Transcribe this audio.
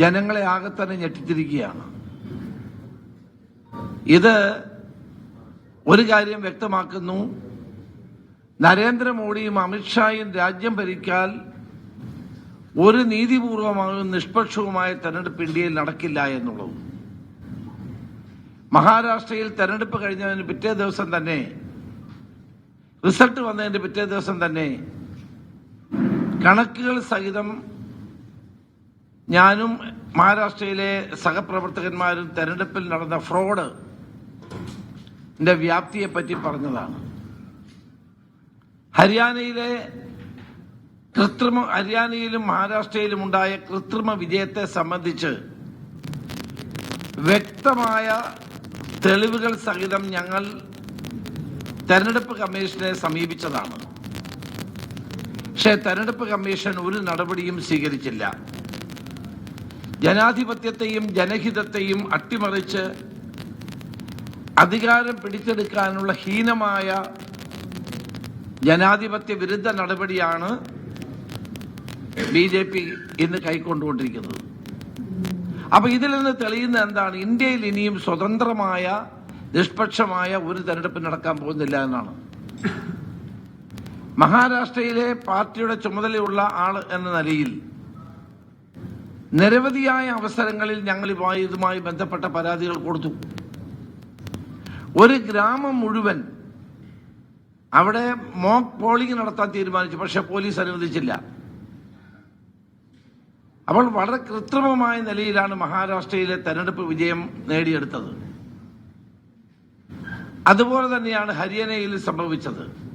ജനങ്ങളെ ആകെ തന്നെ ഞെട്ടിച്ചിരിക്കുകയാണ്. ഇത് ഒരു കാര്യം വ്യക്തമാക്കുന്നു. നരേന്ദ്രമോദിയും അമിത്ഷായും രാജ്യം ഭരിക്കാൻ ഒരു നീതിപൂർവമായും നിഷ്പക്ഷവുമായ തെരഞ്ഞെടുപ്പ് ഇന്ത്യയിൽ നടക്കില്ല എന്നുള്ളതും മഹാരാഷ്ട്രയിൽ തെരഞ്ഞെടുപ്പ് കഴിഞ്ഞതിന് പിറ്റേ ദിവസം തന്നെ റിസൾട്ട് വന്നതിന്റെ പിറ്റേ ദിവസം തന്നെ കണക്കുകൾ സഹിതം ഞാനും മഹാരാഷ്ട്രയിലെ സഹപ്രവർത്തകന്മാരും തെരഞ്ഞെടുപ്പിൽ നടന്ന ഫ്രോഡ് വ്യാപ്തിയെ പറ്റി പറഞ്ഞതാണ്. ഹരിയാനയിലെ കൃത്രിമ ഹരിയാനയിലും മഹാരാഷ്ട്രയിലും ഉണ്ടായ കൃത്രിമ വിജയത്തെ സംബന്ധിച്ച് വ്യക്തമായ തെളിവുകൾ സഹിതം ഞങ്ങൾ തെരഞ്ഞെടുപ്പ് കമ്മീഷനെ സമീപിച്ചതാണ്. പക്ഷേ തെരഞ്ഞെടുപ്പ് കമ്മീഷൻ ഒരു നടപടിയും സ്വീകരിച്ചില്ല. ജനാധിപത്യത്തെയും ജനഹിതത്തെയും അട്ടിമറിച്ച് അധികാരം പിടിച്ചെടുക്കാനുള്ള ഹീനമായ ജനാധിപത്യ വിരുദ്ധ നടപടിയാണ് ബി ജെ പി ഇന്ന് കൈക്കൊണ്ടുകൊണ്ടിരിക്കുന്നത്. അപ്പൊ ഇതിൽ നിന്ന് തെളിയുന്ന എന്താണ്? ഇന്ത്യയിൽ ഇനിയും സ്വതന്ത്രമായ നിഷ്പക്ഷമായ ഒരു തെരഞ്ഞെടുപ്പ് നടക്കാൻ പോകുന്നില്ല എന്നാണ്. മഹാരാഷ്ട്രയിലെ പാർട്ടിയുടെ ചുമതലയുള്ള ആൾ എന്ന നിലയിൽ നിരവധിയായ അവസരങ്ങളിൽ ഞങ്ങൾ ഇതുമായി ബന്ധപ്പെട്ട പരാതികൾ കൊടുത്തു. ഒരു ഗ്രാമം മുഴുവൻ അവിടെ മോക്ക് പോളിംഗ് നടത്താൻ തീരുമാനിച്ചു പക്ഷെ പോലീസ് അനുവദിച്ചില്ല. അപ്പോൾ വളരെ കൃത്രിമമായ നിലയിലാണ് മഹാരാഷ്ട്രയിലെ തെരഞ്ഞെടുപ്പ് വിജയം നേടിയെടുത്തത്. അതുപോലെ തന്നെയാണ് ഹരിയാനയിൽ സംഭവിച്ചത്.